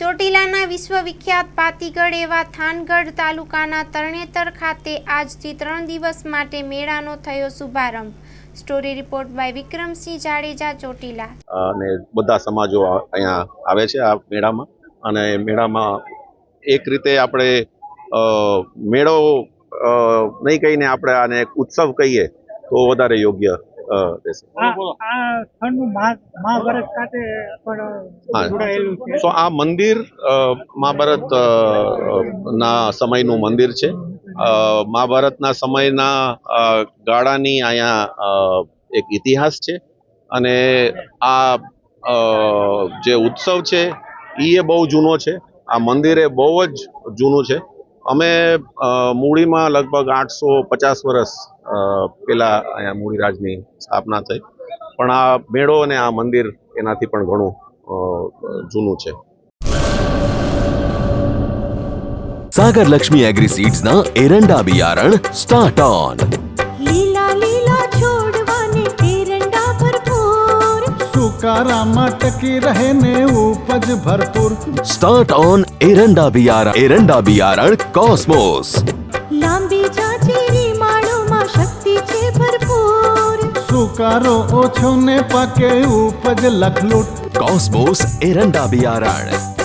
ચોટીલાના વિશ્વવિખ્યાત પાતીગઢ એવા થાનગઢ તાલુકાના તરણેતર ખાતે આજથી ત્રણ દિવસ માટે મેળાનો થયો શુભારંભ. Story report by Vikramsinh Jadeja, Chotila. અને બધા સમાજો અહીંયા આવે છે આ મેળામાં. અને મેળામાં એક રીતે આપણે મેળો નહીં કહીને આપણે આને ઉત્સવ કહીએ, તો વધારે યોગ્ય સો આ મંદિર મહાભારત ના સમયનું મંદિર છે. મહાભારતના સમયના ગાળાની અહીંયા એક ઇતિહાસ છે. અને આ જે ઉત્સવ છે એ બહુ જૂનો છે. આ મંદિર એ બહુ જ જૂનું છે. અમે મૂડીમાં લગભગ આઠસો પચાસ વર્ષ પહેલાં અહીંયા મૂડીરાજની સ્થાપના થઈ. પણ આ મેળો અને આ મંદિર એનાથી પણ ઘણું જૂનું છે. સાગર લક્ષ્મી એગ્રી સીડ્સના એરંડા બિયારણ સ્ટાર્ટ ઓન. कारा की रहने उपज भरपूर। स्टार्ट ऑन एरंडा बियारण एरंडा बियारण कॉस्मोस लांबीच्या मा शक्ति छे भरपूर सुकारो ओछो ने पके उपज लखलूट कॉस्मोस एरंडा बियारण